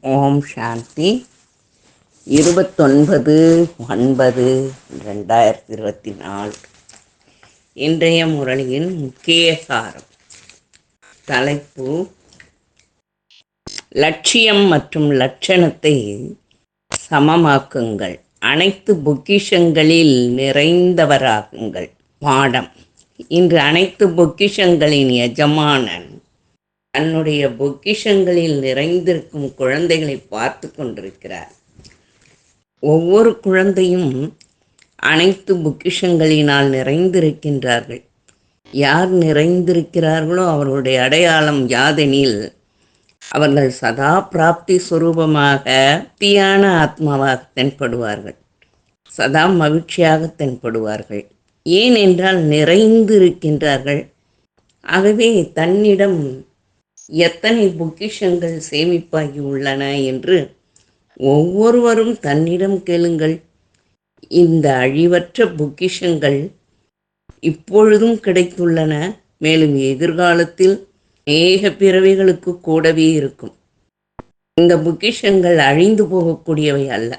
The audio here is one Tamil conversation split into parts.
ஓம் சாந்தி. இருபத்தொன்பது ஒன்பது ரெண்டாயிரத்தி இருபத்தி நாலு இன்றைய முரளியின் முக்கிய சாரம். தலைப்பு லட்சியம் மற்றும் லட்சணத்தை சமமாக்குங்கள். அனைத்து பொக்கிஷங்களில் நிறைந்தவராகுங்கள். பாடம். இன்று அனைத்து பொக்கிஷங்களின் எஜமானன் தன்னுடைய பொக்கிஷங்களில் நிறைந்திருக்கும் குழந்தைகளை பார்த்து கொண்டிருக்கிறார். ஒவ்வொரு குழந்தையும் அனைத்து பொக்கிஷங்களினால் நிறைந்திருக்கின்றார்கள். யார் நிறைந்திருக்கிறார்களோ அவர்களுடைய அடையாளம் யாதெனில் அவர்கள் சதா பிராப்தி சுரூபமாக தியான ஆத்மாவாக தென்படுவார்கள். சதா மகிழ்ச்சியாக தென்படுவார்கள். ஏனென்றால் நிறைந்திருக்கின்றார்கள். ஆகவே தன்னிடம் எத்தனை பொக்கிஷங்கள் சேமிப்பாகி உள்ளன என்று ஒவ்வொருவரும் தன்னிடம் கேளுங்கள். இந்த அழிவற்ற பொக்கிஷங்கள் இப்பொழுதும் கிடைத்துள்ளன. மேலும் எதிர்காலத்தில் அநேக பிறவிகளுக்கு கூடவே இருக்கும். இந்த பொக்கிஷங்கள் அழிந்து போகக்கூடியவை அல்ல.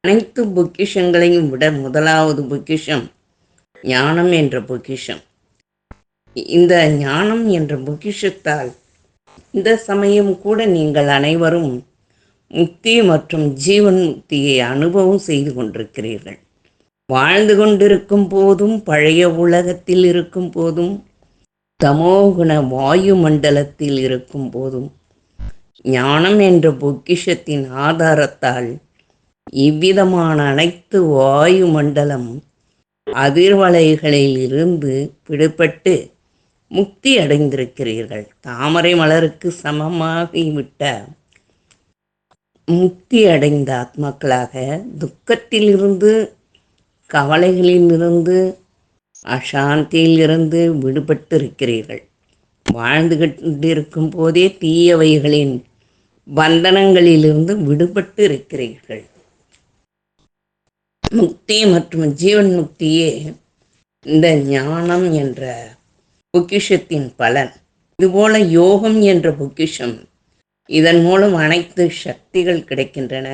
அனைத்து பொக்கிஷங்களையும் விட முதலாவது பொக்கிஷம் ஞானம் என்ற பொக்கிஷம். இந்த ஞானம் என்ற பொக்கிஷத்தால் இந்த சமயம் கூட நீங்கள் அனைவரும் முக்தி மற்றும் ஜீவன் முக்தியை அனுபவம் செய்து கொண்டிருக்கிறீர்கள். வாழ்ந்து கொண்டிருக்கும் போதும் பழைய உலகத்தில் இருக்கும் போதும் தமோகுண வாயு மண்டலத்தில் இருக்கும் போதும் ஞானம் என்ற பொக்கிஷத்தின் ஆதாரத்தால் இவ்விதமான அனைத்து வாயு மண்டலம் அதிர்வலைகளில் இருந்து விடுபட்டு முக்தி அடைந்திருக்கிறீர்கள். தாமரை மலருக்கு சமமாகிவிட்ட முக்தி அடைந்த ஆத்மாக்களாக துக்கத்திலிருந்து கவலைகளிலிருந்து அசாந்தியிலிருந்து விடுபட்டு இருக்கிறீர்கள் வாழ்ந்து கொண்டிருக்கும் போதே தீயவைகளின் பந்தனங்களிலிருந்து விடுபட்டு இருக்கிறீர்கள் முக்தி மற்றும் ஜீவன் முக்தியே இந்த ஞானம் என்ற பொக்கிஷத்தின் பலன். இதுபோல யோகம் என்ற பொக்கிஷம் இதன் மூலம் அனைத்து சக்திகள் கிடைக்கின்றன.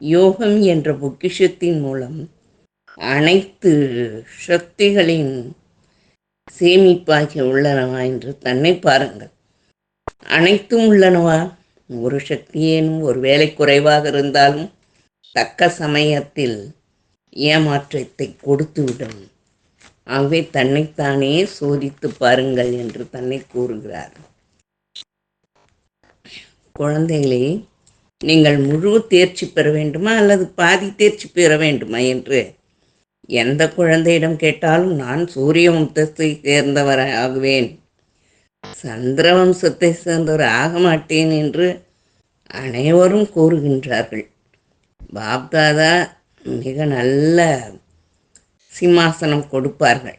யோகம் என்ற பொக்கிஷத்தின் மூலம் அனைத்து சக்திகளின் சேமிப்பாகி உள்ளனவா என்று தன்னை பாருங்கள். அனைத்தும் உள்ளனவா? ஒரு சக்தியேனும் ஒரு வேலை குறைவாக இருந்தாலும் தக்க சமயத்தில் ஏமாற்றத்தை கொடுத்துவிடும். ஆகவே தன்னைத்தானே சோதித்து பாருங்கள் என்று தன்னை கூறுகிறார். குழந்தைகளே நீங்கள் முழு தேர்ச்சி பெற வேண்டுமா அல்லது பாதி தேர்ச்சி பெற வேண்டுமா என்று? எந்த குழந்தையிடம் கேட்டாலும் நான் சூரிய வம்சத்தை சேர்ந்தவர் ஆகுவேன் சந்திர வம்சத்தை சேர்ந்தவர் ஆக மாட்டேன் என்று அனைவரும் கூறுகின்றார்கள். பாப்தாதா மிக நல்ல சிம்மாசனம் கொடுப்பார்கள்.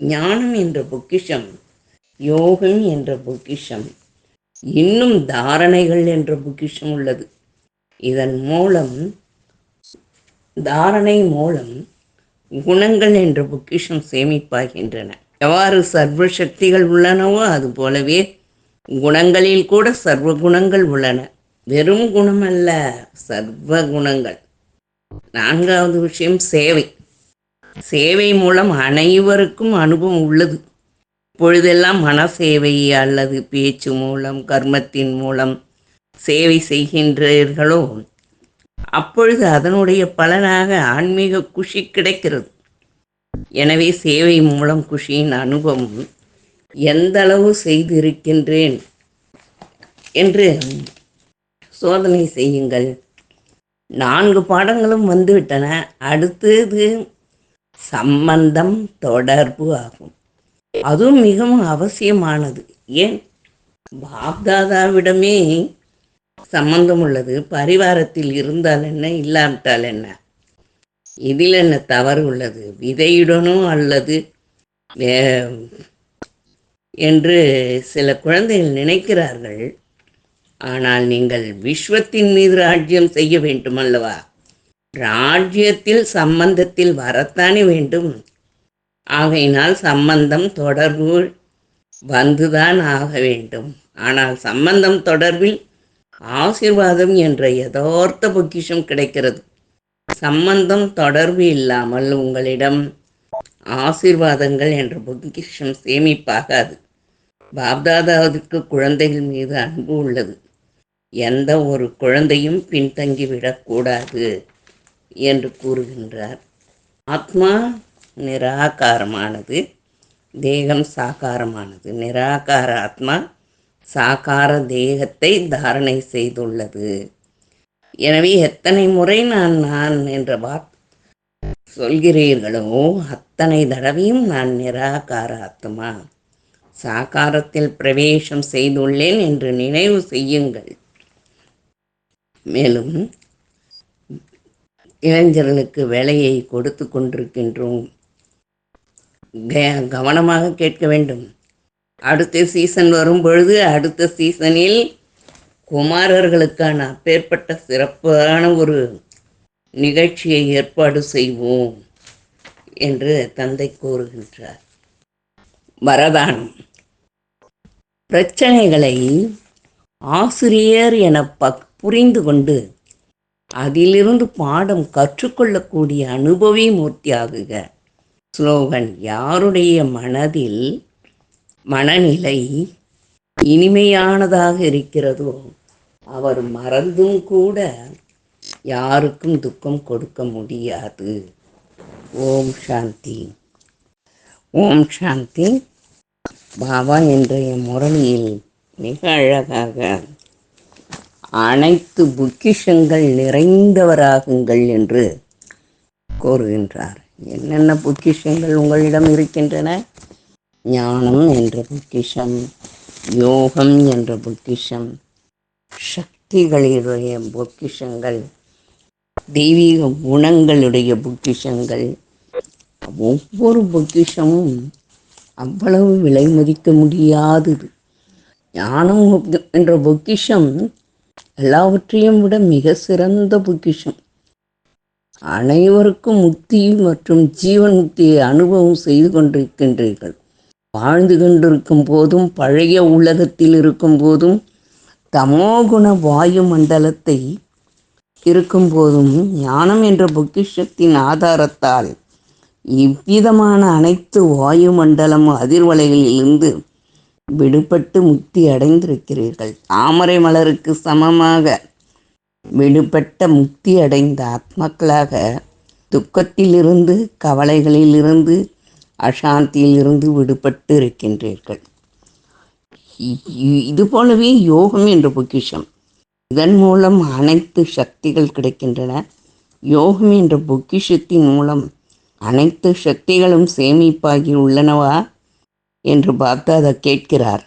ஞானம் என்ற பொக்கிஷம் யோகம் என்ற பொக்கிஷம் இன்னும் தாரணைகள் என்ற பொக்கிஷம் உள்ளது. இதன் மூலம் தாரணை மூலம் குணங்கள் என்ற பொக்கிஷம் சேமிப்பாகின்றன. எவ்வாறு சர்வ சக்திகள் உள்ளனவோ அது போலவே குணங்களில் கூட சர்வ குணங்கள் உள்ளன. வெறும் குணம் அல்ல சர்வ குணங்கள் நான்காவது விஷயம் சேவை. சேவை மூலம் அனைவருக்கும் அனுபவம் உள்ளது. இப்பொழுதெல்லாம் மனசேவை அல்லது பேச்சு மூலம் கர்மத்தின் மூலம் சேவை செய்கின்றீர்களோ? அப்பொழுது அதனுடைய பலனாக ஆன்மீக குஷி கிடைக்கிறது. எனவே சேவை மூலம் குஷியின் அனுபவம் எந்த அளவு செய்திருக்கின்றேன் என்று சோதனை செய்யுங்கள். நான்கு பாடங்களும் வந்துவிட்டன. அடுத்தது சம்பந்தம் தொடர்பு ஆகும். அதுவும் மிகவும் அவசியமானது. ஏன்? பாப்தாதாவிடமே சம்பந்தம் உள்ளது. பரிவாரத்தில் இருந்தால் என்ன இல்லாவிட்டால் என்ன? இதில் என்ன தவறு உள்ளது? விதையுடனும் அல்லது என்று சில குழந்தைகள் நினைக்கிறார்கள். ஆனால் நீங்கள் விஸ்வத்தின் மீது ராஜ்யம் செய்ய வேண்டும் அல்லவா? ராஜ்யத்தில் சம்பந்தத்தில் வரத்தானே வேண்டும். ஆகையினால் சம்பந்தம் தொடர்பு வந்துதான் ஆக வேண்டும். ஆனால் சம்பந்தம் தொடர்பில் ஆசிர்வாதம் என்ற யதார்த்த பொக்கிஷம் கிடைக்கிறது. சம்பந்தம் தொடர்பு இல்லாமல் உங்களிடம் ஆசிர்வாதங்கள் என்ற பொக்கிஷம் சேமிப்பாகாது. பாப்தாதாவுக்கு குழந்தைகள் மீது அன்பு உள்ளது. எந்த ஒரு குழந்தையும் பின்தங்கிவிடக்கூடாது என்று கூறுகின்றார். ஆத்மா நிராகாரமானது தேகம் சாகாரமானது. நிராகார ஆத்மா சாகார தேகத்தை தாரணை செய்துள்ளது. எனவே எத்தனை முறை நான் நான் என்ற வார்த்தை சொல்கிறீர்களோ அத்தனை தடவையும் நான் நிராகார ஆத்மா சாகாரத்தில் பிரவேசம் செய்துள்ளேன் என்று நினைவு செய்யுங்கள். மேலும் இளைஞர்களுக்கு வேலையை கொடுத்து கொண்டிருக்கின்றோம். கவனமாக கேட்க வேண்டும். அடுத்த சீசன் வரும் பொழுது அடுத்த சீசனில் குமாரர்களுக்கான அப்பேற்பட்ட சிறப்பான ஒரு நிகழ்ச்சியை ஏற்பாடு செய்வோம் என்று தந்தை கூறுகின்றார். வரதானம். பிரச்சனைகளை ஆசிரியர் என பக் புரிந்து கொண்டு அதிலிருந்து பாடம் கற்றுக்கொள்ளக்கூடிய அனுபவி மூர்த்தியாகுக ஸ்லோகன் யாருடைய மனதில் மனநிலை இனிமையானதாக இருக்கிறதோ அவர் மறந்தும் கூட யாருக்கும் துக்கம் கொடுக்க முடியாது. ஓம் சாந்தி. ஓம் சாந்தி. பாபா இன்றைய முரளியில் மிக அழகாக அனைத்து பொக்கிஷங்கள் நிறைந்தவராகுங்கள் என்று கூறுகின்றார். என்னென்ன பொக்கிஷங்கள் உங்களிடம் இருக்கின்றன? ஞானம் என்ற பொக்கிஷம் யோகம் என்ற பொக்கிஷம் சக்திகளுடைய பொக்கிஷங்கள் தெய்வீக குணங்களுடைய பொக்கிஷங்கள். ஒவ்வொரு பொக்கிஷமும் அவ்வளவு விலை மதிக்க முடியாதது ஞானம் என்ற பொக்கிஷம் எல்லாவற்றையும் விட மிக சிறந்த பொக்கிஷம். அனைவருக்கும் முக்தி மற்றும் ஜீவன் முக்தியை அனுபவம் செய்து கொண்டிருக்கின்றீர்கள். வாழ்ந்து கொண்டிருக்கும் போதும் பழைய உலகத்தில் இருக்கும் போதும் தமோகுண வாயு மண்டலத்தை இருக்கும் போதும் ஞானம் என்ற பொக்கிஷத்தின் ஆதாரத்தால் இவ்விதமான அனைத்து வாயு மண்டலம் அதிர்வலைகளிலிருந்து விடுபட்டு முக்தி அடைந்திருக்கிறீர்கள். தாமரை மலருக்கு சமமாக விடுபட்ட முக்தி அடைந்த ஆத்மாக்களாக துக்கத்திலிருந்து கவலைகளிலிருந்து அசாந்தியிலிருந்து விடுபட்டு இருக்கின்றீர்கள். இ- இ- இது போலவே யோகம் என்ற பொக்கிஷம். இதன் மூலம் அனைத்து சக்திகள் கிடைக்கின்றன. யோகம் என்ற பொக்கிஷத்தின் மூலம் அனைத்து சக்திகளும் சேமிப்பாகி உள்ளனவா? என்று பாக்தாதா கேட்கிறார்.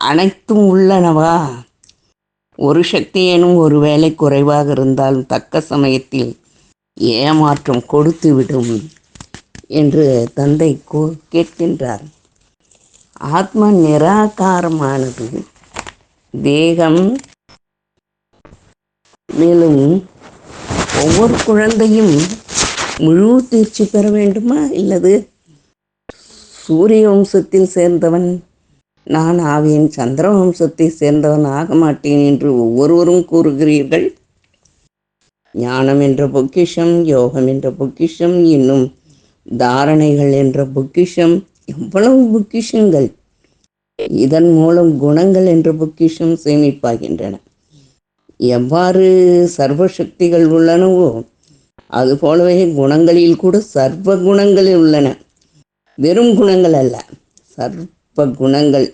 அனைத்தும் உள்ளனவா? ஒரு சக்தியேனும் ஒரு வேலை குறைவாக இருந்தாலும் தக்க சமயத்தில் ஏமாற்றம் கொடுத்து விடும் என்று தந்தை கோ கேட்கின்றார். ஆத்மா நிராகாரமானது. தேகம் மேலும் ஒவ்வொரு குழந்தையும் முழு தீர்ச்சி பெற வேண்டுமா? இல்லது சூரிய வம்சத்தில் சேர்ந்தவன். நான் ஆவேன் சந்திர வம்சத்தை சேர்ந்தவன் ஆக மாட்டேன் என்று ஒவ்வொருவரும் கூறுகிறீர்கள். ஞானம் என்ற பொக்கிஷம் யோகம் என்ற பொக்கிஷம் இன்னும் தாரணைகள் என்ற பொக்கிஷம் எவ்வளவு பொக்கிஷங்கள். இதன் மூலம் குணங்கள் என்ற பொக்கிஷம் சேமிப்பாகின்றன. எவ்வாறு சர்வ சக்திகள் உள்ளனவோ அதுபோலவே குணங்களில் கூட சர்வ குணங்கள் உள்ளன. வெறும் குணங்கள் அல்ல. சர்வ குணங்கள்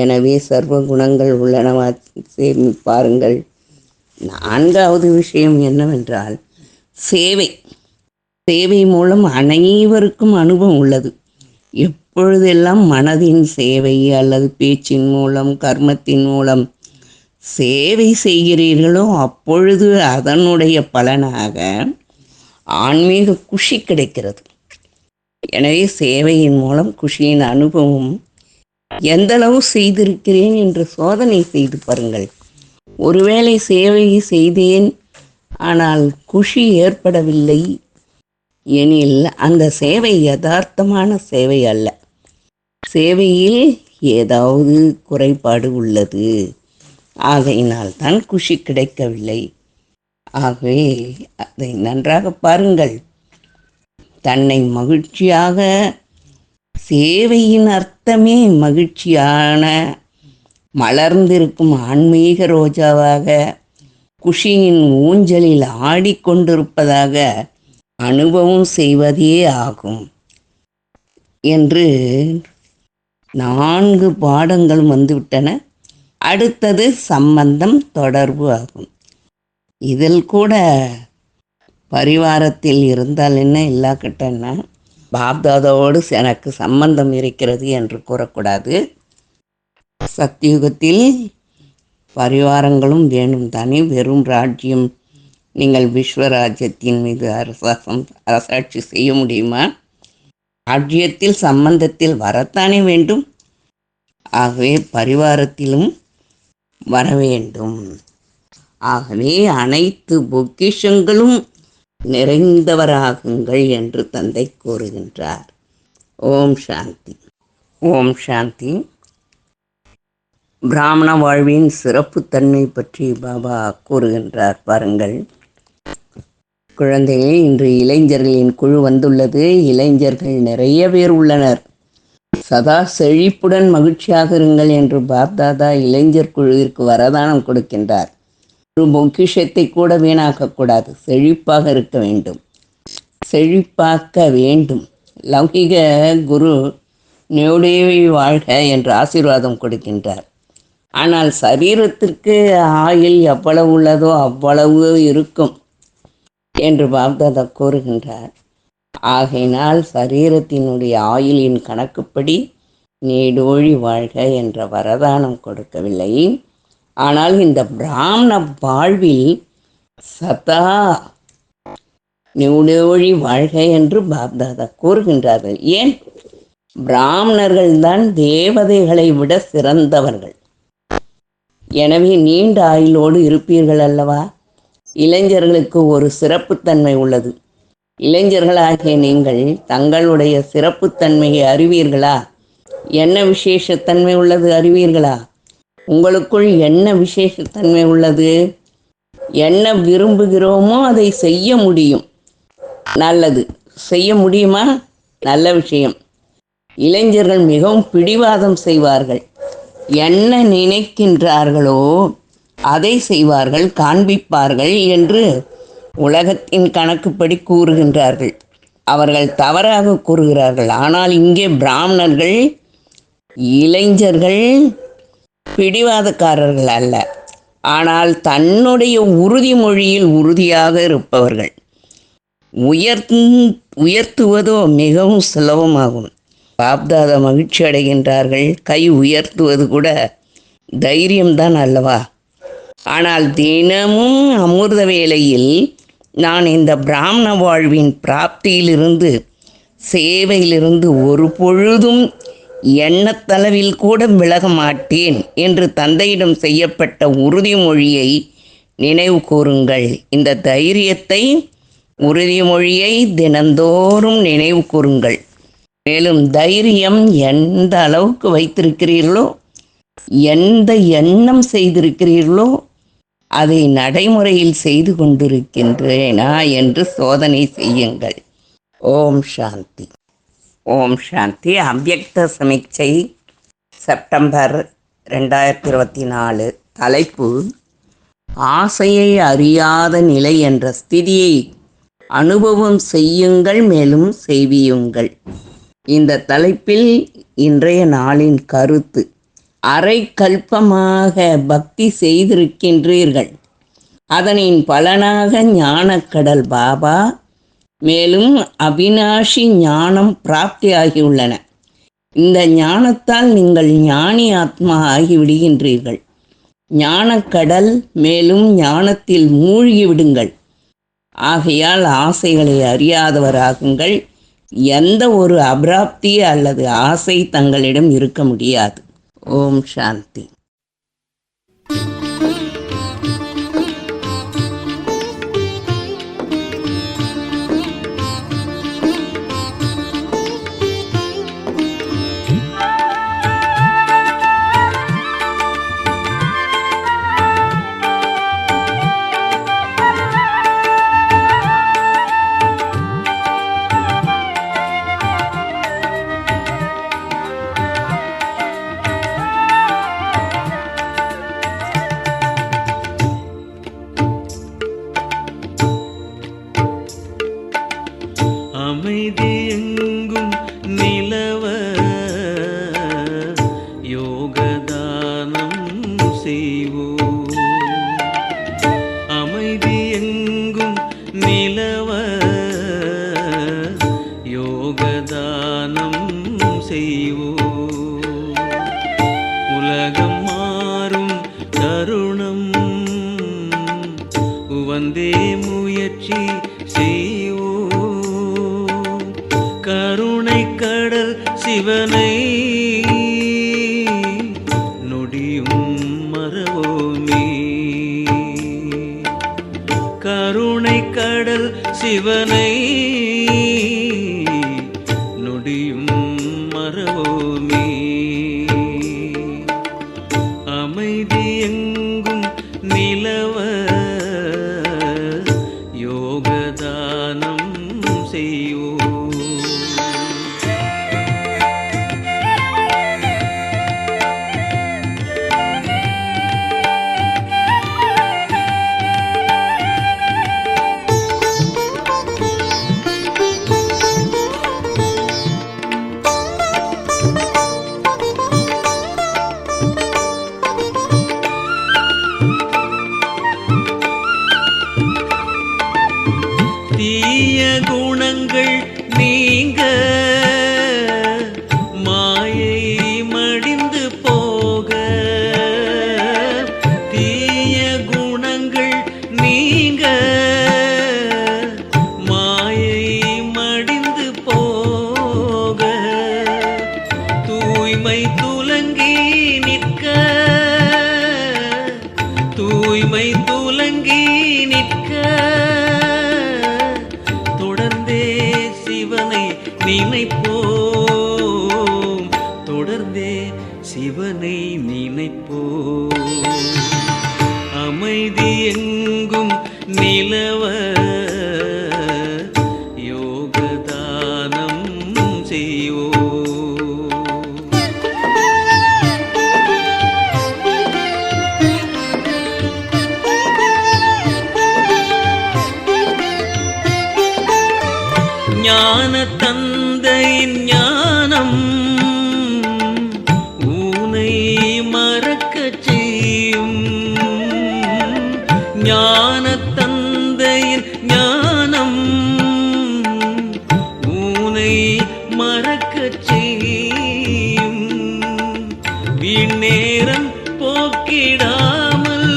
எனவே சர்வ குணங்கள் உள்ளனவா சேமிப்பாருங்கள். நான்காவது விஷயம் என்னவென்றால் சேவை. சேவை மூலம் அனைவருக்கும் அனுபவம் உள்ளது. எப்பொழுதெல்லாம் மனதின் சேவை அல்லது பேச்சின் மூலம் கர்மத்தின் மூலம் சேவை செய்கிறீர்களோ அப்பொழுது அதனுடைய பலனாக ஆன்மீக குஷி கிடைக்கிறது. எனவே சேவையின் மூலம் குஷியின் அனுபவம் எந்தளவு செய்திருக்கிறேன் என்று சோதனை செய்து பாருங்கள். ஒருவேளை சேவையை செய்தேன் ஆனால் குஷி ஏற்படவில்லை எனில் அந்த சேவை யதார்த்தமான சேவை அல்ல. சேவையில் ஏதாவது குறைபாடு உள்ளது. ஆகையினால் தான் குஷி கிடைக்கவில்லை. ஆகவே அதை நன்றாக பாருங்கள். தன்னை மகிழ்ச்சியாக சேவையின் அர்த்தமே மகிழ்ச்சியான மலர்ந்திருக்கும் ஆன்மீக ரோஜாவாக குஷியின் ஊஞ்சலில் ஆடிக்கொண்டிருப்பதாக அனுபவம் செய்வதே ஆகும். என்று நான்கு பாடங்கள் வந்துவிட்டன. அடுத்தது சம்பந்தம் தொடர்பு ஆகும். இதில் கூட பரிவாரத்தில் இருந்தால் என்ன இல்லாக்கட்டன்னா பாப்தாதாவோடு எனக்கு சம்பந்தம் இருக்கிறது என்று கூறக்கூடாது. சத்தியுகத்தில் பரிவாரங்களும் வேணும் தானே. வெறும் ராஜ்யம். நீங்கள் விஸ்வராஜ்யத்தின் மீது அரசாசம் அரசாட்சி செய்ய முடியுமா? ராஜ்யத்தில் சம்பந்தத்தில் வரத்தானே வேண்டும். ஆகவே பரிவாரத்திலும் வர வேண்டும். ஆகவே அனைத்து பொக்கிஷங்களும் நிறைந்தவராகுங்கள் என்று தந்தை கூறுகின்றார். ஓம் சாந்தி. ஓம் சாந்தி. பிராமண வாழ்வின் சிறப்புத்தன்மை பற்றி பாபா கூறுகின்றார் பாருங்கள். குழந்தையே இன்று இளைஞர்களின் குழு வந்துள்ளது. இளைஞர்கள் நிறைய பேர் உள்ளனர். சதா செழிப்புடன் மகிழ்ச்சியாக இருங்கள் என்று பாப்தாதா இளைஞர் குழுவிற்கு வரதானம் கொடுக்கின்றார். ஒரு பொக்கிஷத்தை கூட வீணாக்கக்கூடாது. செழிப்பாக இருக்க வேண்டும். செழிப்பாக்க வேண்டும். லௌகிக குரு நெவுடேவி வாழ்க என்று ஆசீர்வாதம் கொடுக்கின்றார். ஆனால் சரீரத்திற்கு ஆயில் எவ்வளவு உள்ளதோ அவ்வளவு இருக்கும் என்று பாப்தாதா கூறுகின்றார். ஆகையினால் சரீரத்தினுடைய ஆயிலின் கணக்குப்படி நீடோழி வாழ்க என்ற வரதானம் கொடுக்கவில்லை. ஆனால் இந்த பிராமண வாழ்வில் சதா நீடோழி வாழ்க என்று பாப்தாதா கூறுகின்றார்கள். ஏன்? பிராமணர்கள் தான் தேவதைகளை விட சிறந்தவர்கள். எனவே நீண்ட ஆயுளோடு இருப்பீர்கள் அல்லவா? இளைஞர்களுக்கு ஒரு சிறப்புத்தன்மை உள்ளது. இளைஞர்களாகிய நீங்கள் தங்களுடைய சிறப்புத்தன்மையை அறிவீர்களா? என்ன விசேஷத்தன்மை உள்ளது அறிவீர்களா? உங்களுக்குள் என்ன விசேஷத்தன்மை உள்ளது? என்ன விரும்புகிறோமோ அதை செய்ய முடியும். நல்லது. செய்ய முடியுமா? நல்ல விஷயம். இளைஞர்கள் மிகவும் பிடிவாதம் செய்வார்கள். என்ன நினைக்கின்றார்களோ அதை செய்வார்கள் காண்பிப்பார்கள் என்று உலகத்தின் கணக்குப்படி கூறுகின்றார்கள். அவர்கள் தவறாக கூறுகிறார்கள். ஆனால் இங்கே பிராமணர்கள் இளைஞர்கள் பிடிவாதக்காரர்கள் அல்ல. ஆனால் தன்னுடைய உறுதிமொழியில் உறுதியாக இருப்பவர்கள். உயர்த்து உயர்த்துவதோ மிகவும் சுலபமாகும். பாப்தாதா மகிழ்ச்சி அடைகின்றார்கள். கை உயர்த்துவது கூட தைரியம்தான் அல்லவா? ஆனால் தினமும் அமிர்த வேளையில் நான் இந்த பிராமண வாழ்வின் பிராப்தியிலிருந்து சேவையிலிருந்து ஒரு பொழுதும் எண்ணத்தளவில் கூட விலக மாட்டேன் என்று தந்தையிடம் செய்யப்பட்ட உறுதிமொழியை நினைவு கூறுங்கள். இந்த தைரியத்தை உறுதிமொழியை தினந்தோறும் நினைவு கூறுங்கள். மேலும் தைரியம் எந்த அளவுக்கு வைத்திருக்கிறீர்களோ எந்த எண்ணம் செய்திருக்கிறீர்களோ அதை நடைமுறையில் செய்து கொண்டிருக்கின்றேனா என்று சோதனை செய்யுங்கள். ஓம் சாந்தி. ஓம் சாந்தி. அவ்யக்த சமீட்சை செப்டம்பர் ரெண்டாயிரத்தி இருபத்தி நாலு தலைப்பு ஆசையை அறியாத நிலை என்ற ஸ்திதியை அனுபவம் செய்யுங்கள் மேலும் செய்வியுங்கள். இந்த தலைப்பில் இன்றைய நாளின் கருத்து அரை கல்பமாக பக்தி செய்திருக்கின்றீர்கள். அதனின் பலனாக ஞானக்கடல் பாபா மேலும் அவினாஷி ஞானம் பிராப்தியாகியுள்ளன. இந்த ஞானத்தால் நீங்கள் ஞானி ஆத்மா ஆகிவிடுகின்றீர்கள். ஞானக்கடல் மேலும் ஞானத்தில் மூழ்கி விடுங்கள் ஆகையால் ஆசைகளை அறியாதவராகுங்கள். எந்த ஒரு அபிராப்தி அல்லது ஆசை தங்களிடம் இருக்க முடியாது. ஓம் சாந்தி. கருணை கடல் சிவனை. சிவனை நினைப்போ ஞானம். ஊனை மறக்கச் செய்யும். வீண் நேரம் போக்கிடாமல்.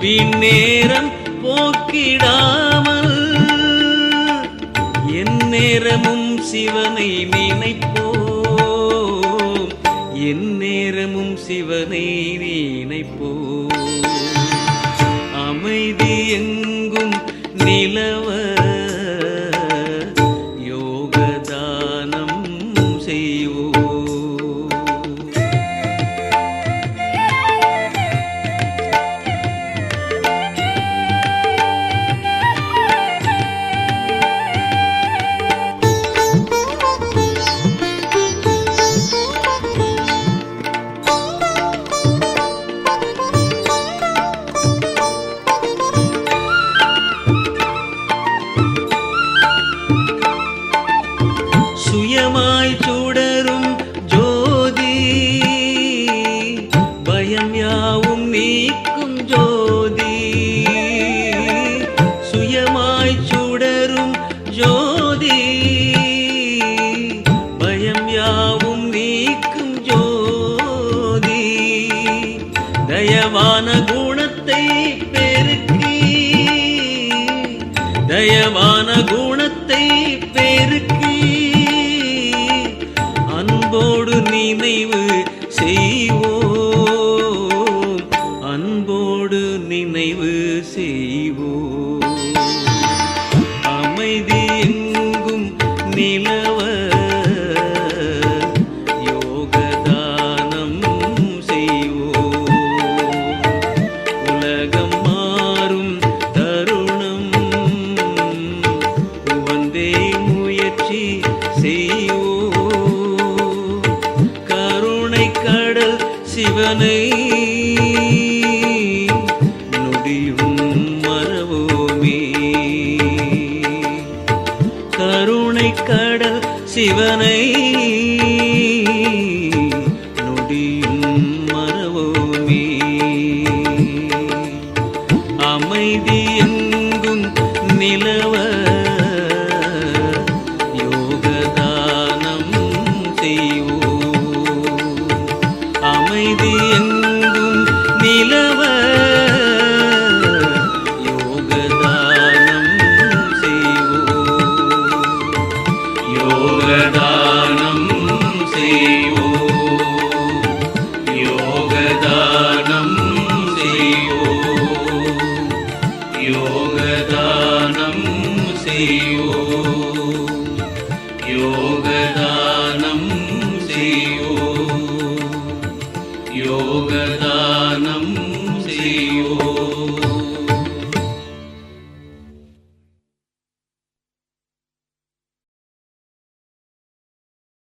வீண் போக்கிடாமல். என் நேரமும் சிவனை தயவான குணத்தை பெருக்கி தயவான குண